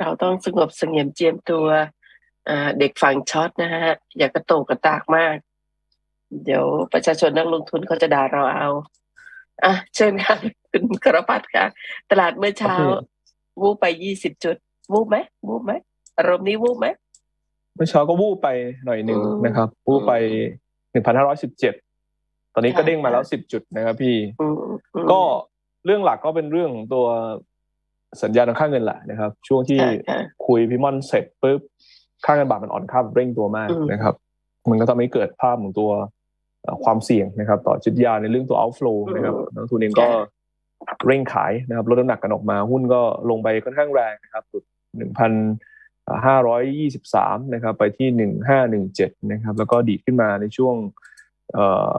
เราต้องสงบเสงี่ยมเจียมตัวอ่าเด็กฝั่งช็อตนะฮะ อย่ากระโตกกระตากมาก เดี๋ยวประชาชนนักลงทุนเขาจะด่าเราเอาอะเชิญค่ะคุณกรพัฒน์ค่ะ ตลาดเมื่อเช้าครับพี่วูบไปยี่สิบจุด วูบไหมวูบไหมอารมณ์นี้วูบไหมเมื่อเช้าก็วูบไปหน่อยหนึ่งอืมนะครับ วูบไปหนึ่งพันห้าร้อยสิบเจ็ดตอนนี้ก็ค่ะเด้งมาแล้วสิบจุดนะครับพี่อืมอืมก็เรื่องหลักก็เป็นเรื่องของตัว สัญญาณทางค่าเงินแหละนะครับ ช่วงที่ค่ะค่ะคุยพิมอนเสร็จปุ๊บค่าเงินบาทมันอ่อนค่าแบบเร่งตัวมากอืมนะครับ มันก็ทำให้เกิดภาพของตัวเอ่อความเสี่ยงนะครับ ต่อจิตวิทยาในเรื่องตัว outflow นะครับนักลงทุนเองก็เร่งขายนะครับลดน้ำหนักกันออกมา หุ้นก็ลงไปค่อนข้างแรงนะครับหลุดหนึ่งพันห้าร้อยยี่สิบสามนะครับ ไปที่หนึ่งห้าหนึ่งเจ็ดนะครับ แล้วก็ดีดขึ้นมาในช่วงเอ่อ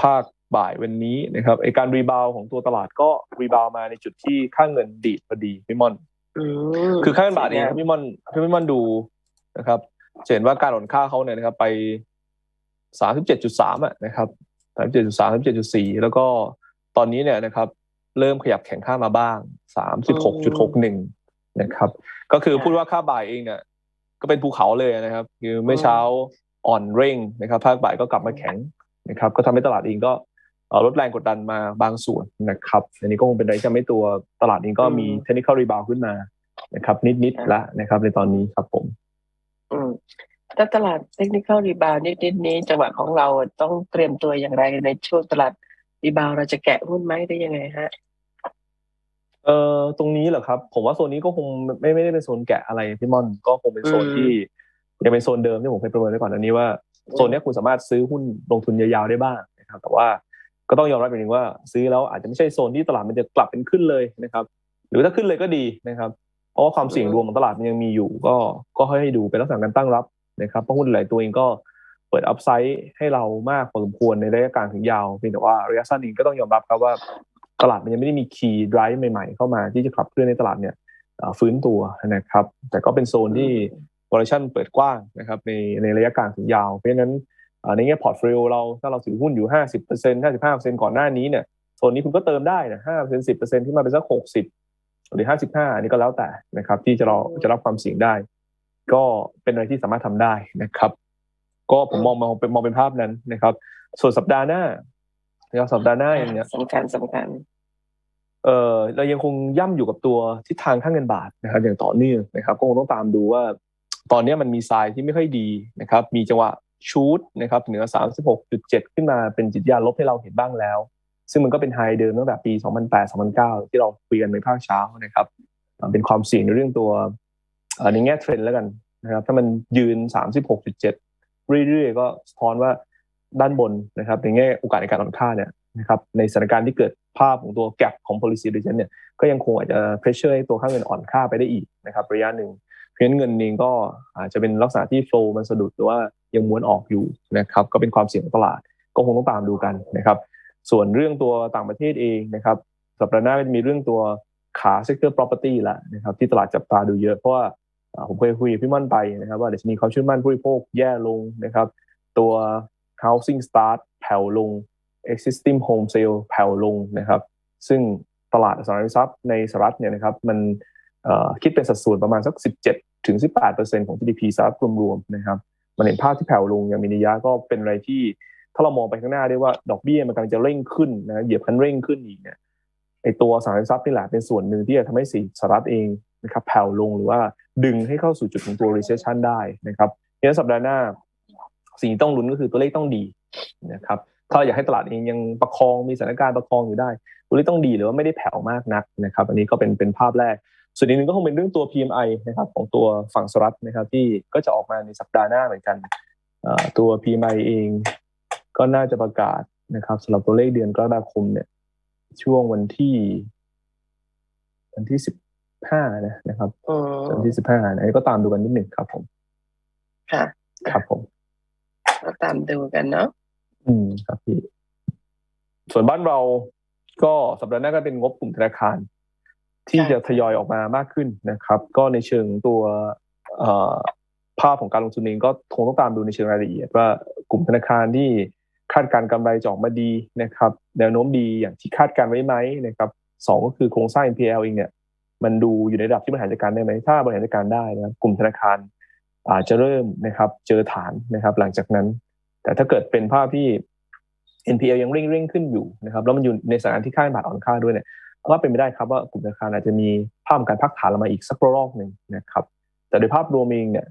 ภาค บ่ายวันนี้นะครับไอการรีบาวของตัวตลาดก็รีบาวมาในจุดที่ค่าเงินดีดพอดีพี่มอนอืมคือค่าเงินบาทเองครับพี่มอนพี่มอนดูนะครับจะเห็นว่าการอ่อนค่าเขาเนี่ยนะครับ ไปสามสิบเจ็ดจุดสามอะนะครับสามสิบเจ็ดจุดสามสามเจ็ดจุดสี่แล้วก็ตอนนี้เนี่ยนะครับ เริ่มขยับแข็งค่ามาบ้างสามสิบหกจุดหกหนึ่งนะครับ ก็คือพูดว่าค่าบ่ายเองเนี่ย ก็เป็นภูเขาเลยนะครับ คือเมื่อเช้าอ่อนเร่งนะครับ ภาคบ่ายก็กลับมาแข็งนะครับ ก็ทำให้ตลาดเองก็เอ่อ ลดแรงกดดันมาบางส่วนนะครับอันนี้ก็คงเป็นอะไรที่ทำให้ตัวตลาดเองก็มีอืมเทคนิคอลรีบาวขึ้นมานะครับ นิดๆละนะครับ ในตอนนี้ครับผมอืมถ้าตลาดเทคนิคอลรีบาวนิดๆนี้จังหวะของเราต้องเตรียมตัวอย่างไรในช่วงตลาดรีบาวเราจะแกะหุ้นไหมได้ยังไงฮะเอ่อตรงนี้เหรอครับ ผมว่าโซนนี้ก็คงไม่ไม่ได้เป็นโซนแกะอะไรพี่ม่อนก็คงเป็นโซนอืมที่ยังเป็นโซนเดิมที่ผมเคยประเมินไว้ก่อนอันนี้ว่าโซนเนี้ยคุณสามารถซื้อหุ้นลงทุนยาวๆได้บ้างนะครับ แต่ว่า ก็ต้องยอมรับอย่างหนึ่งว่า ซื้อแล้วอาจจะไม่ใช่โซนที่ตลาดมันจะกลับเป็นขึ้นเลยนะครับ หรือถ้าขึ้นเลยก็ดีนะครับ เพราะว่าความเสี่ยงรวมของตลาดมันยังมีอยู่ ก็ก็ให้ดูเป็นลักษณะการตั้งรับนะครับเพราะหุ้นหลายตัวเองก็เปิดอัพไซด์ให้เรามากพอสมควรในระยะกลางถึงยาวเพียงแต่ว่าระยะสั้นเองก็ต้องยอมรับครับว่าตลาดมันยังไม่ได้มีคีย์ไดรฟ์ใหม่ๆ เข้ามาที่จะขับเคลื่อนในตลาดเนี่ยฟื้นตัวนะครับ แต่ก็เป็นโซนที่วอลชั่นเปิดกว้างนะครับในในระยะกลางถึงยาว เพราะฉะนั้น ในแง่พอร์ตโฟลิโอเราถ้าเราถือหุ้นอยู่ 50% 55%ก่อนหน้านี้เนี่ยโซนนี้คุณก็เติมได้นะ5% 10%ขึ้นมาเป็นสัก 60 หรือ 55 อันนี้ก็แล้วแต่นะครับ ที่จะเราจะรับความเสี่ยงได้ ก็เป็นอะไรที่สามารถทำได้นะครับ ก็ผมมองมองเป็นมองเป็นภาพนั้นนะครับ ส่วนสัปดาห์หน้านะครับสัปดาห์หน้าเองเนี่ยสำคัญสำคัญเอ่อเรายังคงย่ำอยู่กับตัวทิศทางค่าเงินบาทนะครับ อย่างต่อเนื่องนะครับ ก็คงต้องตามดูว่า ตอนนี้มันมีทรายที่ไม่ค่อยดีนะครับ มีจังหวะ ชูดนะครับเหนือ 36.7 ขึ้นมาเป็นจิตยาลบให้เราเห็นบ้างแล้ว ซึ่งมันก็เป็นไฮเดิมตั้งแต่ปี 2008-2009 ที่เราคุยกันในภาคเช้านะครับเป็นความเสี่ยงในเรื่องตัวในแง่เทรนด์แล้วกันนะครับถ้ามันยืน 36.7 เรื่อยๆ ก็สะท้อนว่าด้านบนนะครับในแง่โอกาสในการอ่อนค่าเนี่ยนะครับในสถานการณ์ที่เกิดภาพของตัวแก p ของ policy region เนี่ยก็ยังคงอาจจะ pressure ให้ตัวค่าเงินอ่อนค่าไปได้อีกนะครับระยะหนึ่ง เพราะฉะนั้นเงินเองก็อาจจะเป็นลักษณะที่โฟล์มันสะดุดหรือว่ายังม้วนออกอยู่นะครับก็เป็นความเสี่ยงของตลาดก็คงต้องตามดูกันนะครับ ส่วนเรื่องตัวต่างประเทศเองนะครับสัปดาห์หน้าจะมีเรื่องตัวขา sector property ละนะครับที่ตลาดจับตาดูเยอะเพราะว่าผมเคยคุยกับพี่มั่นไปนะครับว่าเดี๋ยวจะมีความชื่อมั่นผู้บริโภคแย่ลงนะครับ ตัว housing start แผ่วลง existing home sale แผ่วลงนะครับ ซึ่งตลาดสังหาริมทรัพย์ในสหรัฐเนี่ยนะครับมัน คิดเป็นสัดส่วนประมาณสัก 17ถึง18 ของ GDP สหรัฐรวมๆนะครับมันเห็นภาพที่แผ่วลงอย่างมีนัยยะก็เป็นอะไรที่ ถ้าเรามองไปข้างหน้าได้ว่าดอกเบี้ยมันกำลังจะเร่งขึ้นนะเหยียบคันเร่งขึ้นอีกเนี่ยไอตัวสหารทรัพย์นี่แหละเป็นส่วนหนึ่งที่จะทำให้สหรัฐเองนะครับแผ่วลงหรือว่าดึงให้เข้าสู่จุดของตัว recession ได้นะครับเพราะฉะนั้นสัปดาห์หน้า สิ่งที่ต้องลุ้นก็คือตัวเลขต้องดีนะครับถ้าอยากให้ตลาดเองยังประคองมีสถานการณ์ประคองอยู่ได้ ตัวเลขต้องดีหรือว่าไม่ได้แผ่วมากนักนะครับ อันนี้ก็เป็นเป็นภาพแรก ส่วนอีกหนึ่งก็คงเป็นเรื่องตัว PMI นะครับของตัวฝั่งสหรัฐนะครับที่ก็จะออกมาในสัปดาห์หน้าเหมือนกันเอ่อตัว PMI เองก็น่าจะประกาศนะครับสำหรับตัวเลขเดือนกรกฎาคมเนี่ย ช่วงวันที่ วันที่สิบห้านะนะครับอืมวันที่สิบห้าอันนี้ก็ตามดูกันนิดหนึ่งครับผม ค่ะครับผมก็ตามดูกันเนาะอืมครับพี่ ส่วนบ้านเราก็สัปดาห์หน้าก็เป็นงบกลุ่มธนาคาร ที่จะทยอยออกมามากขึ้นนะครับ ก็ในเชิงตัวเอ่อภาพของการลงทุนเองก็คงต้องตามดูในเชิงรายละเอียด ว่ากลุ่มธนาคารที่คาดการณ์กำไรจะออกมาดีนะครับ แนวโน้มดีอย่างที่คาดการไว้ไหมนะครับสองก็คือโครงสร้าง NPL เองเนี่ยมันดูอยู่ในระดับที่บริหารจัดการได้ไหมถ้าบริหารจัดการได้นะครับกลุ่มธนาคารอาจจะเริ่มนะครับ เจอฐานนะครับ หลังจากนั้น แต่ถ้าเกิดเป็นภาพที่ NPL ยังเร่งเร่งขึ้นอยู่นะครับ แล้วมันอยู่ในสถานที่ค่าเงินบาทอ่อนค่าด้วยเนี่ย ก็เป็นไปได้ครับว่ากลุ่มธนาคารอาจจะมีภาพของการพักฐานลงมาอีกสักรอบหนึ่งนะครับ แต่โดยภาพรวมเองเนี่ย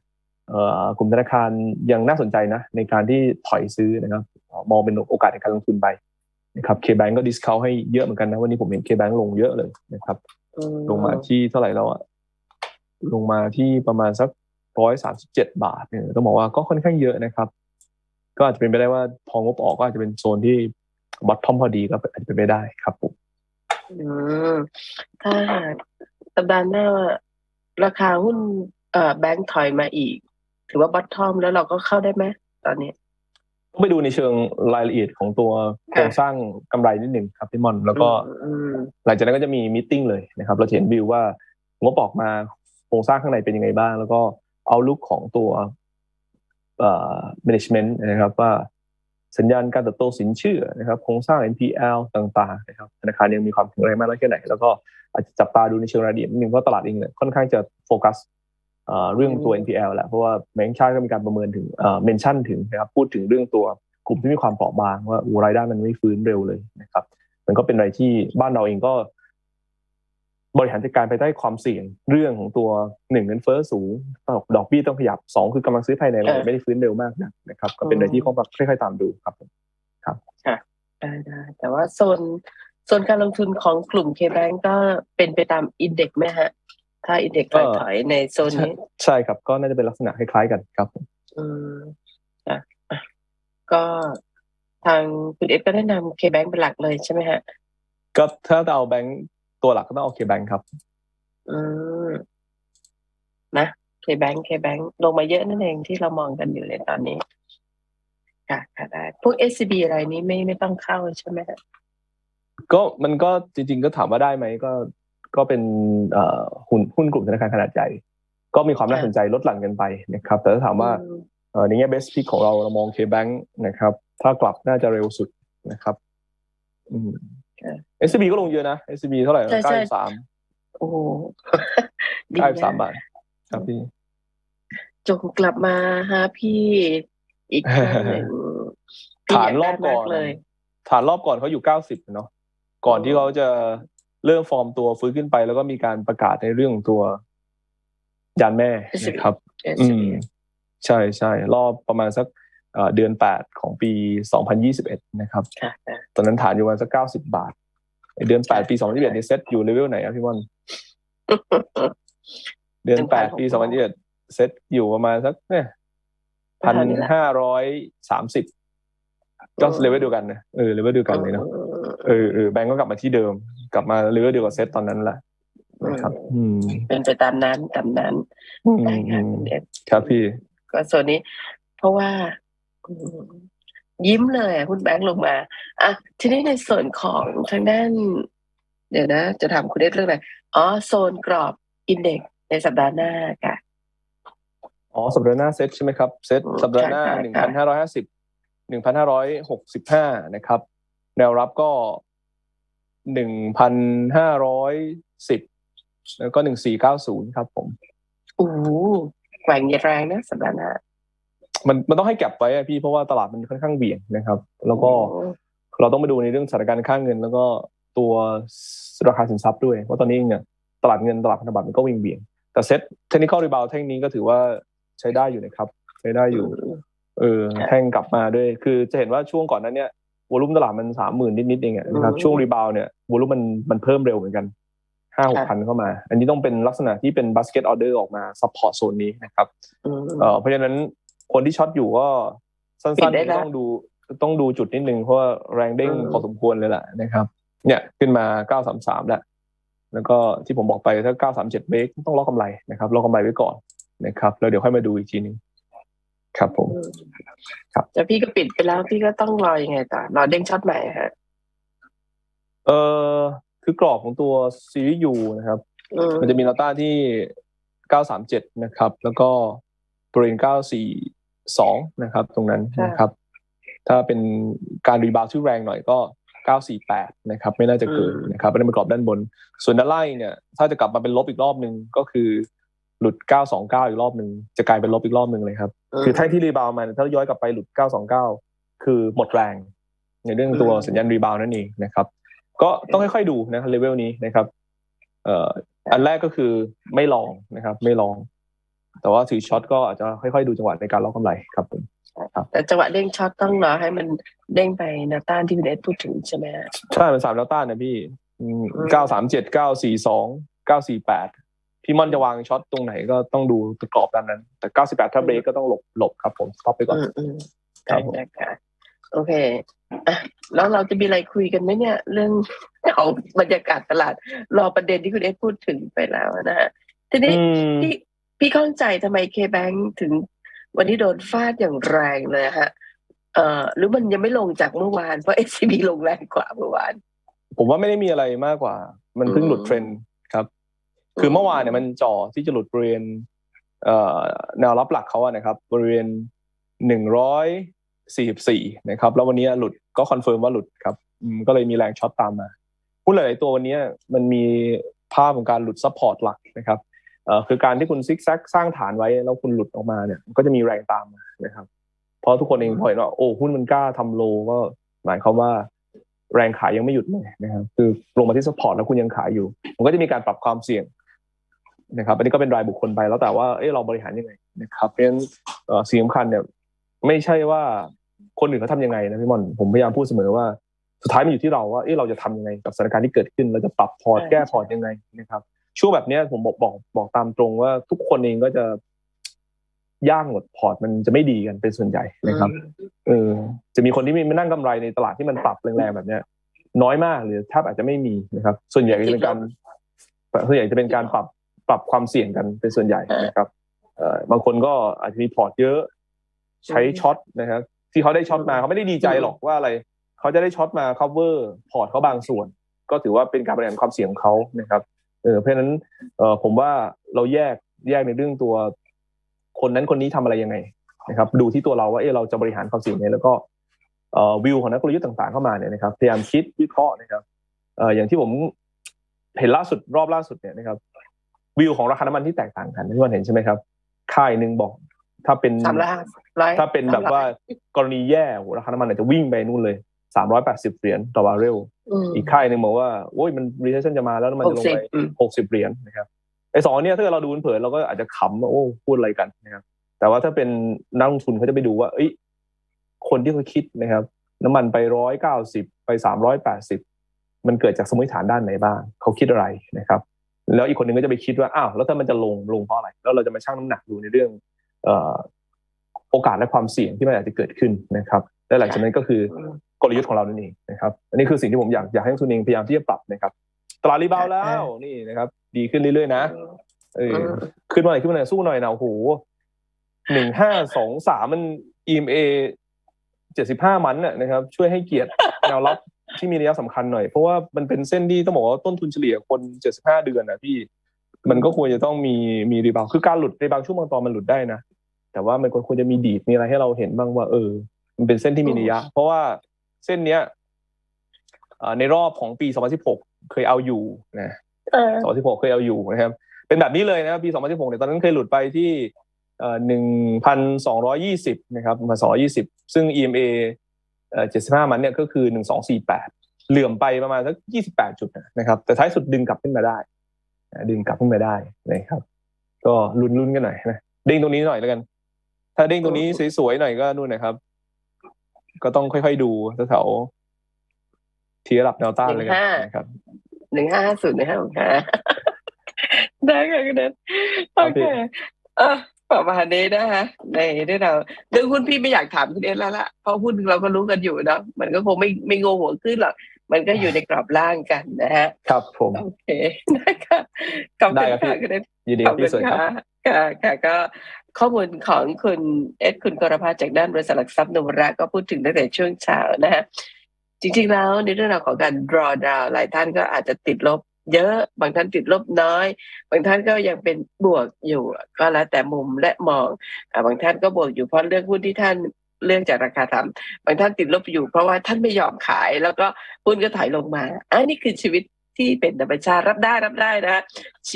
เอ่อกลุ่มธนาคารยังน่าสนใจนะในการที่ถอยซื้อนะครับมองเป็นโอกาสในการลงทุนไปนะครับ K-Bank ก็ดิสคาวให้เยอะเหมือนกันนะวันนี้ผมเห็น K-Bank ลงเยอะเลยนะครับอืมลงมาที่เท่าไหร่แล้วอะลงมาที่ประมาณสักร้อยสามสิบเจ็ดบาทเนี่ยต้องบอกว่าก็ค่อนข้างเยอะนะครับ ก็อาจจะเป็นไปได้ว่าพองบออกก็อาจจะเป็นโซนที่บอททอมพอดีก็อาจจะเป็นไปได้ครับผม อืมถ้าหากสัปดาห์หน้า ราคาหุ้นเอ่อแบงค์ถอยมาอีก ถือว่าบอททอมแล้วเราก็เข้าได้ไหมตอนนี้ ต้องไปดูในเชิงรายละเอียดของตัวโครงสร้างกำไรนิดหนึ่งครับพี่มอน แล้วก็อืมหลังจากนั้นก็จะมีมิ팅เลยนะครับ เราจะเห็นวิวว่างบออกมาโครงสร้างข้างในเป็นยังไงบ้าง แล้วก็เอาลุกของตัวเอ่อ management นะครับว่า สัญญาณการเติบโตสินเชื่อนะครับโครงสร้าง NPL ต่างๆนะครับธนาคารยังมีความแข็งแรงมากน้อยแค่ไหน แล้วก็อาจจะจับตาดูในเชิงรายละเอียดนิดนึงเพราะตลาดเองเนี่ยค่อนข้างจะโฟกัสเรื่องตัว NPL แหละเพราะว่าแบงก์ชาติก็มีการประเมินถึงเอ่อเมนชั่นถึงนะครับพูดถึงเรื่องตัวกลุ่มที่มีความเปราะบางว่าอูรายได้มันไม่ฟื้นเร็วเลยนะครับมันก็เป็นอะไรที่บ้านเราเองก็ บริหารจัดการไปได้ความเสี่ยงเรื่องของตัวหนึ่งเงินเฟ้อสูง ดอกเบี้ยต้องขยับสองคือกำลังซื้อภายในเราไม่ได้ฟื้นเร็วมากนะนะครับ ก็เป็นอะไรที่ต้องค่อยๆตามดูครับผมได้ได้แต่ว่าโซนโซนการลงทุนของกลุ่ม K-Bank ก็เป็นไปตามอินเด็กซ์ไหมฮะ ถ้าอินเด็กซ์ถอยถอยในโซนนี้ ใช่ครับ ก็น่าจะเป็นลักษณะคล้ายๆกันครับผมอืมอะอะก็ทางคุณเอฟก็แนะนำ K-Bank เป็นหลักเลยใช่ไหมฮะก็ถ้าจะเอาแบงก์ ตัวหลักก็ต้องเอาเคแบงก์ครับอืมนะ K-Bank K-Bank ลงมาเยอะนั่นเองที่เรามองกันอยู่ในตอนนี้ ค่ะค่ะได้พวก SCB อะไรนี้ไม่ไม่ต้องเข้าใช่ไหมฮะก็มันก็จริง ๆ ก็ถามว่าได้ไหมก็ก็เป็นเอ่อหุ้นหุ้นกลุ่มธนาคารขนาดใหญ่ ก็มีความน่าสนใจลดหลั่นกันไปนะครับ แต่ถ้าถามว่าอืมเอ่อในแง่ best pick ของเราเรามอง K-Bank นะครับ ถ้ากลับน่าจะเร็วสุดนะครับ อืม SCB ก็ลงเยอะนะ SCB เท่าไหร่ใช่ใช่เก้าสิบสามโอ้โหดีเก้าสิบสามนะบาทครับพี่จงกลับมาฮะพี่อีกครั้งหนึ่งพี่ฐานยรอบได้ก่มาอนเลยฐานรอบก่อนเขาอยู่เก้าสิบเนาะก่อนที่เขาจะเริ่มฟอร์มตัวฟื้นขึ้นไป แล้วก็มีการประกาศในเรื่องของตัวยานแม่นะครับ อื SCB มใช่ใช่รอบประมาณสัก เอ่อเดือนแปดของปีสองพันยี่สิบเอ็ดนะครับค่ะค่ะตอนนั้นฐานอยู่ประมาณสักเก้าสิบาทไอ้เดือนแปดปีสองพันยี่สิบเอ็ดนี่เซ็ตอยู่เลเวลไหนครับพี่มอน เดือนแปดปีสองพันยี่สิบเอ็ดเซ็ตอยู่ประมาณสักเนี่ยพันห้าร้อยสามสิบก็เลเวลเดียวกันนะเออเลเวลเดียวกันเลยเนาะเออเออแบงก์ก็กลับมาที่เดิม กลับมาเลเวลเดียวกับเซ็ตตอนนั้นแหละนะครับอืมเป็นไปตามนั้นตามนั้นอืมได้อืค่ะมคุณเอฟครับพี่ ก็ส่วนนี้ เพราะว่าอืม ยิ้มเลยอะหุ้นแบงค์ลงมาอะทีนี้ในส่วนของทางด้าน เดี๋ยวนะ จะถามคุณเอฟเรื่องอะไรอ๋อโซนกรอบอินเด็กในสัปดาห์หน้าค่ะอ๋อสัปดาห์หน้าเซ็ตใช่ไหมครับเซ็ตอืมสัปดาห์หน้าใช่หนึ่งใช่พันห้าร้อยห้าสิบหนึ่งพันห้าร้อยหกสิบห้านะครับ แนวรับก็หนึ่งพันห้าร้อยสิบแล้วก็หนึ่งสี่เก้าศูนย์ครับผมโอ้โหแกว่งแรงนะสัปดาห์หน้า มันมันต้องให้แก็บไว้อะพี่เพราะว่าตลาดมันค่อนข้างเบี่ยงนะครับ แล้วก็เราต้องมาดูในเรื่องสถานการณ์ค่าเงิน แล้วก็ตัวราคาสินทรัพย์ด้วยเพราะตอนนี้เองเนี่ยตลาดเงินตลาดพันธบัตรมันก็วิ่งเบี่ยง แต่เซ็ตเทคนิคอลรีบาวแท่งนี้ก็ถือว่าใช้ได้อยู่นะครับ ใช้ได้อยู่ เออครับแท่งกลับมาด้วย คือจะเห็นว่าช่วงก่อนนั้นเนี่ยวอลุ่มตลาดมันสามหมื่นนิดๆเองอะนะครับอืมช่วงรีบาวเนี่ยวอลุ่มมันมันเพิ่มเร็วเหมือนกันห้าหครักบพันเข้ามา อันนี้ต้องเป็นลักษณะที่เป็นบ a สเกตออเดอร์ออกมาซัพพอร์ตโซนนี้นะครับอืมเอ่อเพราะฉะนั้น คนที่ช็อตอยู่ก็สั้ปินดได้ๆแล้วต้องดูต้องดูจุดนิดนึงเพราะว่าแรงเด้งอืมพอสมควรเลยแหละนะครับ เนี่ยขึ้นมา933แล้วแล้วก็ที่ผมบอกไปถ้า937เบรกต้องล็อกกำไรนะครับล็อกกำไรไว้ก่อนนะครับแล้วเดี๋ยวค่อยมาดูอีกทีนึงครับผมอืมครับแต่พี่ก็ปิดไปแล้วพี่ก็ต้องรอยังไงต่อรอเด้งช็อตใหม่อะฮะเอ่อคือกรอบของตัวซีรีส์ยูนะครับอืมมันจะมีแนวต้านที่937นะครับ แล้วก็บริเวณ 942นะครับ ตรงนั้นนะครับ ถ้าเป็นการรีบาวด์ที่แรงหน่อยก็ 948 นะครับ ไม่น่าจะเกินอืมนะครับอันนี้เป็นกรอบด้านบน ส่วนด้านล่างเนี่ย ถ้าจะกลับมาเป็นลบอีกรอบหนึ่งก็คือหลุด 929 อีกรอบหนึ่งจะกลายเป็นลบอีกรอบหนึ่งเลยครับคือแท่งที่รีบาวด์มาเนี่ยถ้าย้อยกลับไปหลุด 929 คือหมดแรง ในเรื่องตัวอืมสัญญาณรีบาวด์นั่นเองนะครับ ก็ต้องค่อยๆดูนะครับเลเวลนี้นะครับ เอ่ออันแรกก็คือไม่ลองนะครับ ไม่ลอง แต่ว่าถือช็อตก็อาจจะค่อยๆดูจังหวะในการล็อกกำไรครับผมแต่จังหวะเด้งช็อตต้องรอให้มันเด้งไปแนวต้านที่คุณเอสพูดถึงใช่ไหมฮะใช่เป็นสามแนวต้านนะพี่อืมเก้าสามเจ็ดเก้าสี่สองเก้าสี่แปดพี่ม่อนจะวางช็อตตรงไหนก็ต้องดูตัวกรอบด้านนั้น แต่เก้าสิบแปดถ้าเบรกก็ต้องหลบหลบครับผมสต็อปไปก่อนอืมอืมครัได้บผมได้ค่ะโอเคอะแล้วเราจะมีอะไรคุยกันไหมเนี่ย เรื่องของบรรยากาศตลาด รอประเด็นที่คุณเอสพูดถึงไปแล้วนะฮะทีนี้อืม พี่พี่ข้องใจทำไมเคแบงถึง วันนี้โดนฟาดอย่างแรงเลยฮะเอ่อหรือมันยังไม่ลงจากเมื่อวานเพราะ SCB ลงแรงกว่าเมื่อวาน ผมว่าไม่ได้มีอะไรมากกว่า มันเพิ่งหลุดอืมเทรนด์ครับ คือเมื่อวานเนี่ยมันจ่อที่จะหลุดบริเวณเอ่อแนวรับหลักเขาอะนะครับ บริเวณหนึ่งร้อยสี่สิบสี่นะครับ แล้ววันนี้หลุดก็คอนเฟิร์มว่าหลุดครับอืมก็เลยมีแรงช็อตตามมาหุ้นหลายๆตัววันนี้มันมีภาพของการหลุดซัพพอร์ตหลักนะครับเอ่อ คือการที่คุณซิกแซกสร้างฐานไว้แล้วคุณหลุดออกมาเนี่ยมันก็จะมีแรงตามมานะครับ เพราะทุกคนเองพอเห็นว่าโอ้หุ้นมันกล้าทำโลก็หมายความว่าแรงขายยังไม่หยุดเลยนะครับ คือลงมาที่สปอร์ตแล้วคุณยังขายอยู่ มันก็จะมีการปรับความเสี่ยงนะครับ อันนี้ก็เป็นรายบุคคลไปแล้วแต่ว่าเอ้เราบริหารยังไงนะครับ เพราะฉะนั้นเอ่อสิ่งสำคัญเนี่ยไม่ใช่ว่าคนอื่นเขาทำยังไงนะพี่มอนผมพยายามพูดเสมอว่าสุดท้ายมันอยู่ที่เราว่าเอ้เราจะทำยังไงกับสถานการณ์ที่เกิดขึ้นเราจะปรับพอร์ตใช่แก้พอร์ตยังไงนะครับ ช่วงแบบเนี้ยผมบอกบอกบอกตามตรงว่าทุกคนเองก็จะย่างหมดพอร์ตมันจะไม่ดีกันเป็นส่วนใหญ่นะครับเออจะมีคนที่มีมานั่งกำไรในตลาดที่มันปรับแรงๆแบบเนี้ย น้อยมากหรือแทบอาจจะไม่มีนะครับ ส่วนใหญ่ก็จะเป็นการส่วนใหญ่จะเป็นการปรับปรับความเสี่ยงกันเป็นส่วนใหญ่นะครับเอ่อบางคนก็อาจจะมีพอร์ตเยอะ ใช้ช็อตนะครับ ที่เขาได้ช็อตมาเขาไม่ได้ดีใจหรอกว่าอะไรเขาจะได้ช็อตมา cover พอร์ตเขาบางส่วน ก็ถือว่าเป็นการบริหารความเสี่ยงของเขานะครับ เออเพราะฉะนั้นเออผมว่าเราแยกแยกในเรื่องตัว คนนั้นคนนี้ทำอะไรยังไงนะครับ ดูที่ตัวเราว่าเออเราจะบริหารความเสี่ยงยังไงแล้วก็เอ่อวิวของนักกลยุทธ์ต่างๆเข้ามาเนี่ยนะครับพยายามคิดวิเคราะห์นะครับเอ่ออย่างที่ผมเห็นล่าสุดรอบล่าสุดเนี่ยนะครับ วิวของราคาน้ำมันที่แตกต่างกันที่มันเห็นใช่ไหมครับ ค่ายหนึ่งบอก ถ้าเป็นสามร้อยห้าร้อยถ้าเป็นแบบว่ากรณีแย่โหราคาน้ำมันอาจจะวิ่งไปนู่นเลย สามร้อยแปดสิบเหรียญต่อบาร์เรลมอีกค่ายหนึ่งบอกว่าโอ้ยมัน recession จะมาแล้วน้ำมันจะลงไป60อืมหกสิบเหรียญนะครับไอ้สองอันเนี้ยถ้าเกิดเราดูเผินๆเราก็อาจจะขำว่าโอ้พูดอะไรกันนะครับแต่ว่าถ้าเป็นนักลงทุนเขาจะไปดูว่า เอ้ยคนที่เขาคิดนะครับ น้ำมันไปร้อยเก้าสิบไปสามร้อยแปดสิบมันเกิดจากสมมติฐานด้านไหนบ้างเขาคิดอะไรนะครับ แล้วอีกคนหนึ่งก็จะไปคิดว่าอ้าวแล้วถ้ามันจะลงลงเพราะอะไร แล้วเราจะมาชั่งน้ำหนักดูในเรื่องเอ่อโอกาสและความเสี่ยงที่มันอาจจะเกิดขึ้นนะครับและหลังจากนั้นก็คืออืม กลยุทธ์ของเรานั่นเองนะครับอันนี้คือสิ่งที่ผมอยากอยากให้นักลงทุนเองพยายามที่จะปรับนะครับตลาดรีบาวด์แล้วนี่นะครับ ดีขึ้นเรื่อยๆนะเอออืมขึ้นมาหน่อยขึ้นมาหน่อยสู้หน่อยนะโอ้โหหนึ่งห้าสองสามมัน EMA เจ็ดสิบห้ามันน่ะนะครับ ช่วยให้เกียรติแนวรับที่มีนัยสำคัญหน่อย เพราะว่ามันเป็นเส้นที่ต้องบอกว่าต้นทุนเฉลี่ยคนเจ็ดสิบห้าเดือนนะพี่ มันก็ควรจะต้องมีมีรีบาวด์คือการหลุดในบางช่วงบางตอนมันหลุดได้นะแต่ว่ามันก็ควรจะมีดีดมีอะไรให้เราเห็นบ้างว่า เออ มันเป็นเส้นที่มีนัยยะ เพราะว่า เส้นเนี้ยเอ่อในรอบของปี 2016 เคยเอาอยู่นะเออ2016 เคยเอาอยู่นะครับ เป็นแบบนี้เลยนะครับปี 2016 เนี่ยตอนนั้นเคยหลุดไปที่เอ่อ1,220นะครับ1,220ซึ่ง EMA เอ่อ75มันเนี่ยก็คือ1248เหลื่อมไปประมาณสัก28จุดนะครับ แต่ท้ายสุดดึงกลับขึ้นมาได้นะดึงกลับขึ้นมาได้นะครับ ก็ลุ้นๆกันหน่อยนะเด้งตรงนี้หน่อยแล้วกัน ถ้าเด้งตรงนี้สวยๆหน่อยก็นู่นนะครับ ก็ต้องค่อยๆดูแถวๆที่ระดับแนวต้านเลยกันนะครับหนึ่งห้าศูนย์หนึ่งห้าห้าได้ค่ะคุณเดนโอเคเออประมาณนี้นะคะในเรื่องเราวเรื่องหุ้นพี่ไม่อยากถามคุณเดนแล้วล่ะเพราะหุ้นเราก็รู้กันอยู่เนาะมันก็คงไม่ไม่งงหัวขึ้นหรอก มันก็อยู่ในกรอบล่างกันนะฮะครับผมโอเคได้ค่ะขอบได้คุณครับพี่ค่ะคุณเดนยินดีขกัอบบพี่คุสวยณครับค่ะค่ะค่ะก็ข้อมูลของคุณเอสคุณกรภาจากด้านบริษัทหลักทรัพย์นวระก็พูดถึงตั้งแต่ช่วงเช้านะฮะจริงๆแล้วในเรื่องราวของการ draw down หลายท่านก็อาจจะติดลบเยอะบางท่านติดลบน้อย บางท่านก็ยังเป็นบวกอยู่ ก็แล้วแต่มุมและมองอ่าบางท่านก็บวกอยู่เพราะเรื่องหุ้นที่ท่าน เรื่องจากราคาต่ำบางท่านติดลบอยู่ เพราะว่าท่านไม่ยอมขาย แล้วก็หุ้นก็ถอยลงมา อันนี้คือชีวิตที่เป็นธรรมชาติรับได้รับได้นะ